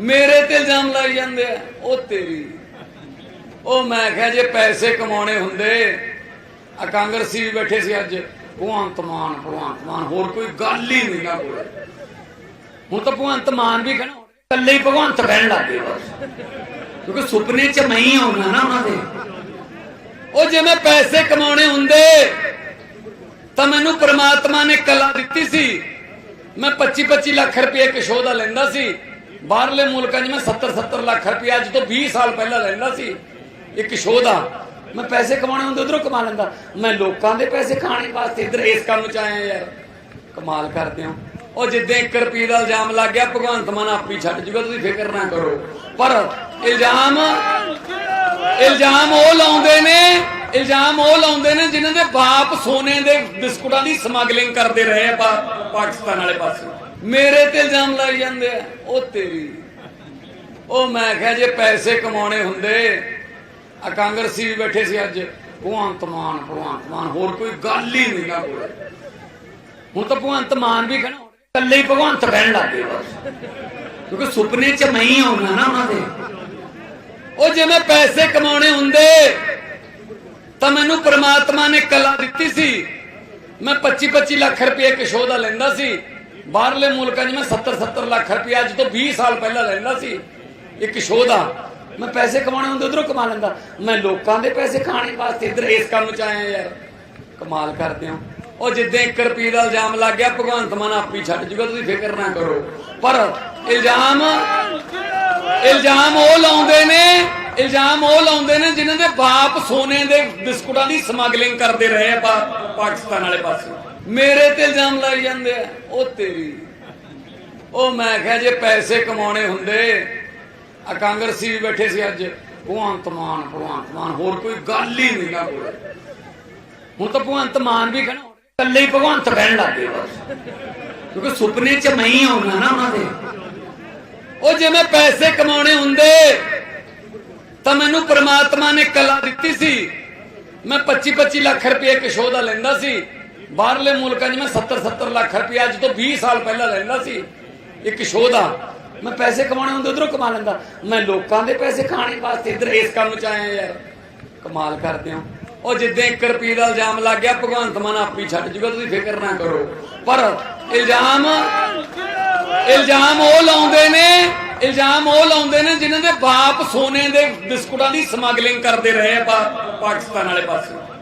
ਮੇਰੇ ਤੇ ਇਲਜ਼ਾਮ ਲਾਈ ਜਾਂਦੇ ਆ। ਉਹ ਤੇਰੀ। ਉਹ ਮੈਂ ਕਿਹਾ ਜੇ ਪੈਸੇ ਕਮਾਉਣੇ ਹੁੰਦੇ, ਆ ਕਾਂਗਰਸੀ ਵੀ ਬੈਠੇ ਸੀ ਅੱਜ। ਭਗਵੰਤ ਮਾਨ ਭਗਵੰਤ ਮਾਨ, ਹੋਰ ਕੋਈ ਗੱਲ ਹੀ ਨਹੀਂ ਨਾ ਕੋਲੇ ਹੁਣ ਤਾਂ ਭਗਵੰਤ ਮਾਨ ਵੀ ਕਹਿਣਾ ਇਕੱਲੇ ਹੀ ਭਗਵੰਤ ਕਹਿਣ ਲੱਗ ਗਏ ਬਸ। ਕਿਉਂਕਿ ਸੁਪਨੇ ਚ ਮੈਂ ਹੀ ਆਉਣਾ ਨਾ ਉਹਨਾਂ ਦੇ। ਉਹ ਜੇ ਮੈਂ ਪੈਸੇ ਕਮਾਉਣੇ ਹੁੰਦੇ, ਤਾਂ ਮੈਨੂੰ ਪ੍ਰਮਾਤਮਾ ਨੇ ਕਲਾ ਦਿੱਤੀ ਸੀ। ਮੈਂ 25 25 ਲੱਖ ਰੁਪਏ ਇੱਕ ਸ਼ੋਅ ਦਾ ਲੈਂਦਾ ਸੀ। ਬਾਹਰਲੇ ਮੁਲਕਾਂ 'ਚ ਮੈਂ 70 70 ਲੱਖ ਰੁਪਏ ਅੱਜ ਤੋਂ 20 ਸਾਲ ਪਹਿਲਾਂ ਲੈਂਦਾ ਸੀ। ਇੱਕ ਸ਼ੋਅ ਦਾ। ਮੈਂ ਪੈਸੇ ਕਮਾਉਣੇ ਹੁੰਦੇ, ਉਧਰੋਂ ਕਮਾ ਲੈਂਦਾ। ਮੈਂ ਲੋਕਾਂ ਦੇ ਪੈਸੇ ਖਾਣੇ ਵਾਸਤੇ ਇਧਰ ਇਸ ਕੰਮ 'ਚ ਆਇਆ ਯਾਰ। ਕਮਾਲ ਕਰਦੇ ਹੋ। ਉਹ ਜਿੱਦਾਂ 1 ਰੁਪਏ ਦਾ ਇਲਜ਼ਾਮ ਲੱਗ ਗਿਆ, ਭਗਵੰਤ ਮਾਨ ਆਪੀ ਛੱਡ ਜੂਗਾ, ਤੁਸੀਂ ਫਿਕਰ ਨਾ ਕਰੋ। ਪਰ ਇਲਜ਼ਾਮ ਇਲਜ਼ਾਮ ਉਹ ਲਾਉਂਦੇ ਨੇ, ਇਲਜ਼ਾਮ ਉਹ ਲਾਉਂਦੇ ਨੇ ਜਿਨ੍ਹਾਂ ਦੇ ਬਾਪ ਸੋਨੇ ਦੇ ਬਿਸਕੁਟਾਂ ਦੀ ਸਮਗਲਿੰਗ ਕਰਦੇ ਰਹੇ ਆ ਪਾਕਿਸਤਾਨ ਵਾਲੇ ਪਾਸੇ। ਮੇਰੇ ਤੇ ਇਲਜ਼ਾਮ ਲਾਈ ਜਾਂਦੇ ਆ। ਉਹ ਤੇਰੀ। ਉਹ ਮੈਂ ਕਿਹਾ ਜੇ ਪੈਸੇ ਕਮਾਉਣੇ ਹੁੰਦੇ, ਆ ਕਾਂਗਰਸੀ ਵੀ ਬੈਠੇ ਸੀ ਅੱਜ। ਭਗਵੰਤ ਮਾਨ ਭਗਵੰਤ ਮਾਨ, ਹੋਰ ਕੋਈ ਗੱਲ ਹੀ ਨਹੀਂ ਨਾ ਕੋਲੇ ਹੁਣ ਤਾਂ ਭਗਵੰਤ ਮਾਨ ਵੀ ਕਹਿਣਾ ਇਕੱਲੇ ਹੀ ਭਗਵੰਤ ਕਹਿਣ ਲੱਗ ਬਸ। ਕਿਉਂਕਿ ਸੁਪਨੇ ਚ ਮੈਂ ਹੀ ਆਉਣਾ ਨਾ ਉਹਨਾਂ ਦੇ। ਉਹ ਜੇ ਮੈਂ ਪੈਸੇ ਕਮਾਉਣੇ ਹੁੰਦੇ, ਤਾਂ ਮੈਨੂੰ ਪ੍ਰਮਾਤਮਾ ਨੇ ਕਲਾ ਦਿੱਤੀ ਸੀ। ਮੈਂ 25 25 ਲੱਖ ਰੁਪਏ ਇੱਕ ਸ਼ੋਅ ਦਾ ਲੈਂਦਾ ਸੀ। ਬਾਹਰਲੇ ਮੁਲਕਾਂ 'ਚ ਮੈਂ 70 70 ਲੱਖ ਰੁਪਏ ਅੱਜ ਤੋਂ 20 ਸਾਲ ਪਹਿਲਾਂ ਲੈਂਦਾ ਸੀ। ਇੱਕ ਸ਼ੋਅ ਦਾ। ਮੈਂ ਪੈਸੇ ਕਮਾਉਣੇ ਹੁੰਦੇ ਉਧਰੋਂ ਕਮਾ ਲੈਂਦਾ। ਮੈਂ ਲੋਕਾਂ ਦੇ ਪੈਸੇ ਖਾਣੇ ਵਾਸਤੇ ਇਧਰ ਇਸ ਕੰਮ 'ਚ ਆਇਆ ਯਾਰ। ਕਮਾਲ ਕਰਦੇ ਹੋ। ਉਹ ਜਿੱਦਾਂ 1 ਰੁਪਏ ਦਾ ਇਲਜ਼ਾਮ ਲੱਗ ਗਿਆ, ਭਗਵੰਤ ਮਾਨ ਆਪ ਹੀ ਛੱਡ ਜੂਗਾ, ਤੁਸੀਂ ਫਿਕਰ ਨਾ ਕਰੋ। ਪਰ ਇਲਜ਼ਾਮ ਇਲਜ਼ਾਮ ਉਹ ਲਾਉਂਦੇ ਨੇ ਇਲਜ਼ਾਮ ਉਹ ਲਾਉਂਦੇ ਨੇ ਜਿਨ੍ਹਾਂ ਦੇ ਬਾਪ ਸੋਨੇ ਦੇ ਬਿਸਕੁਟਾਂ ਦੀ ਸਮਗਲਿੰਗ ਕਰਦੇ ਰਹੇ ਆ ਪਾਕਿਸਤਾਨ ਵਾਲੇ ਪਾਸੇ। ਮੇਰੇ ਤੇ ਇਲਜ਼ਾਮ ਲਾਈ ਜਾਂਦੇ ਆ। ਉਹ ਤੇਰੀ। ਉਹ ਮੈਂ ਕਿਹਾ ਜੇ ਪੈਸੇ ਕਮਾਉਣੇ ਹੁੰਦੇ, ਆ ਕਾਂਗਰਸੀ ਵੀ ਬੈਠੇ ਸੀ ਅੱਜ। ਭਗਵੰਤ ਮਾਨ ਭਗਵੰਤ ਮਾਨ, ਹੋਰ ਕੋਈ ਗੱਲ ਹੀ ਨਹੀਂ ਨਾ ਕੋਲੇ ਹੁਣ ਤਾਂ ਭਗਵੰਤ ਮਾਨ ਵੀ ਕਹਿਣਾ ਇਕੱਲੇ ਹੀ ਭਗਵੰਤ ਕਹਿਣ ਲੱਗ ਗਏ ਕਿਉਂਕਿ ਸੁਪਨੇ ਚ ਮੈਂ ਹੀ ਆਉਣਾ ਨਾ ਉਹਨਾਂ ਦੇ। ਉਹ ਜੇ ਮੈਂ ਪੈਸੇ ਕਮਾਉਣੇ ਹੁੰਦੇ ਤਾਂ ਮੈਨੂੰ ਪ੍ਰਮਾਤਮਾ ਨੇ ਕਲਾ ਦਿੱਤੀ ਸੀ। ਮੈਂ 25 25 ਲੱਖ ਰੁਪਏ ਇੱਕ ਸ਼ੋਅ ਦਾ ਲੈਂਦਾ ਸੀ। ਬਾਹਰਲੇ ਮੁਲਕਾਂ 'ਚ ਮੈਂ 70 70 ਲੱਖ ਰੁਪਏ ਅੱਜ ਤੋਂ 20 ਸਾਲ ਪਹਿਲਾਂ ਲੈਂਦਾ ਸੀ। ਇੱਕ ਸ਼ੋਅ ਦਾ। ਮੈਂ ਪੈਸੇ ਕਮਾਉਣੇ ਹੁੰਦੇ ਉਧਰੋਂ ਕਮਾ ਲੈਂਦਾ। ਮੈਂ ਲੋਕਾਂ ਦੇ ਪੈਸੇ ਖਾਣੇ ਵਾਸਤੇ ਇਧਰ ਇਸ ਕੰਮ 'ਚ ਆਇਆ ਯਾਰ। ਕਮਾਲ ਕਰਦੇ ਹੋ। ਉਹ ਜਿੱਦਾਂ 1 ਰੁਪਏ ਦਾ ਇਲਜ਼ਾਮ ਲੱਗ ਗਿਆ, ਭਗਵੰਤ ਮਾਨ ਆਪੀ ਛੱਡ ਜੂਗਾ, ਤੁਸੀਂ ਫਿਕਰ ਨਾ ਕਰੋ। ਪਰ ਇਲਜ਼ਾਮ ਇਲਜ਼ਾਮ ਉਹ ਲਾਉਂਦੇ ਨੇ ਇਲਜ਼ਾਮ ਉਹ ਲਾਉਂਦੇ ਨੇ ਜਿਨ੍ਹਾਂ ਦੇ ਬਾਪ ਸੋਨੇ ਦੇ ਬਿਸਕੁਟਾਂ ਦੀ ਸਮਗਲਿੰਗ ਕਰਦੇ ਰਹੇ ਆ ਪਾਕਿਸਤਾਨ ਵਾਲੇ ਪਾਸੇ।